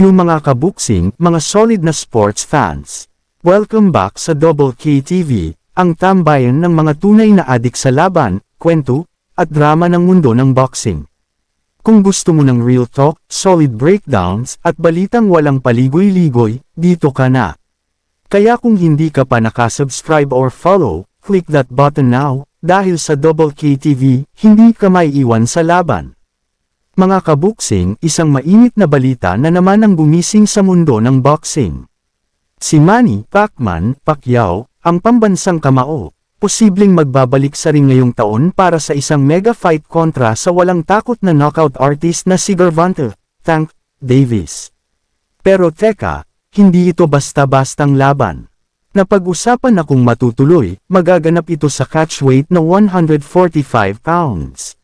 Yung mga kabuksing, mga solid na sports fans. Welcome back sa Double K TV, ang tambayan ng mga tunay na adik sa laban, kwento, at drama ng mundo ng boxing. Kung gusto mo ng real talk, solid breakdowns, at balitang walang paligoy-ligoy, dito ka na. Kaya kung hindi ka pa nakasubscribe or follow, click that button now, dahil sa Double K TV, hindi ka maiiwan sa laban. Mga kabuksing, isang mainit na balita na naman ang gumising sa mundo ng boxing. Si Manny Pacman Pacquiao, ang pambansang kamao, posibleng magbabalik sa ring ngayong taon para sa isang mega fight kontra sa walang takot na knockout artist na si Gervonta Tank Davis. Pero teka, hindi ito basta-bastang laban. Napag-usapan na kung matutuloy, magaganap ito sa catchweight na 145 pounds.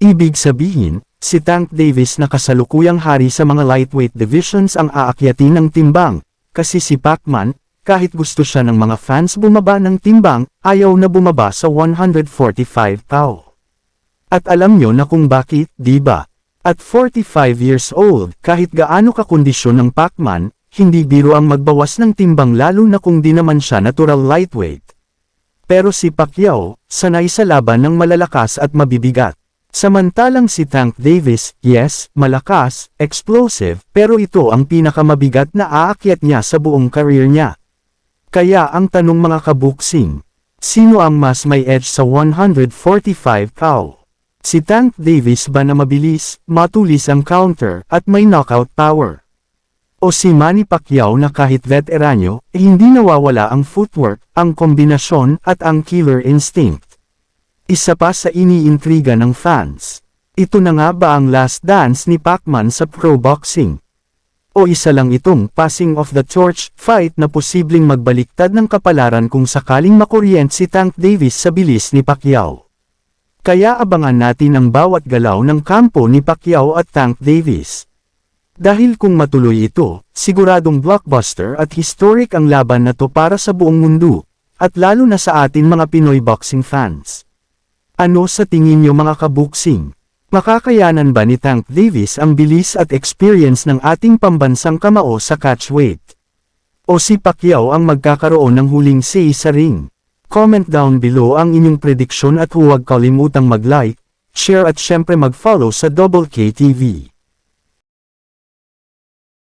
Ibig sabihin, si Tank Davis na kasalukuyang hari sa mga lightweight divisions ang aakyatin ng timbang, kasi si Pacman, kahit gusto siya ng mga fans bumaba ng timbang, ayaw na bumaba sa 145 pow. At alam nyo na kung bakit, di ba? At 45 years old, kahit gaano kakondisyon ng Pacman, hindi biro ang magbawas ng timbang lalo na kung di naman siya natural lightweight. Pero si Pacquiao, sanay sa laban ng malalakas at mabibigat. Samantalang si Tank Davis, yes, malakas, explosive, pero ito ang pinakamabigat na aakyat niya sa buong career niya. Kaya ang tanong mga kabuksing, sino ang mas may edge sa 145 cow? Si Tank Davis ba na mabilis, matulis ang counter, at may knockout power? O si Manny Pacquiao na kahit veteranyo, eh hindi nawawala ang footwork, ang kombinasyon, at ang killer instinct? Isa pa sa iniintriga ng fans. Ito na nga ba ang last dance ni Pacman sa pro boxing? O isa lang itong passing of the torch fight na posibleng magbaliktad ng kapalaran kung sakaling makuryent si Tank Davis sa bilis ni Pacquiao. Kaya abangan natin ang bawat galaw ng kampo ni Pacquiao at Tank Davis. Dahil kung matuloy ito, siguradong blockbuster at historic ang laban na to para sa buong mundo, at lalo na sa atin mga Pinoy boxing fans. Ano sa tingin niyo mga kabuksing? Makakayanan ba ni Tank Davis ang bilis at experience ng ating pambansang kamao sa catchweight? O si Pacquiao ang magkakaroon ng huling say sa ring? Comment down below ang inyong prediksyon at huwag kalimutang mag-like, share at syempre mag-follow sa Double K TV.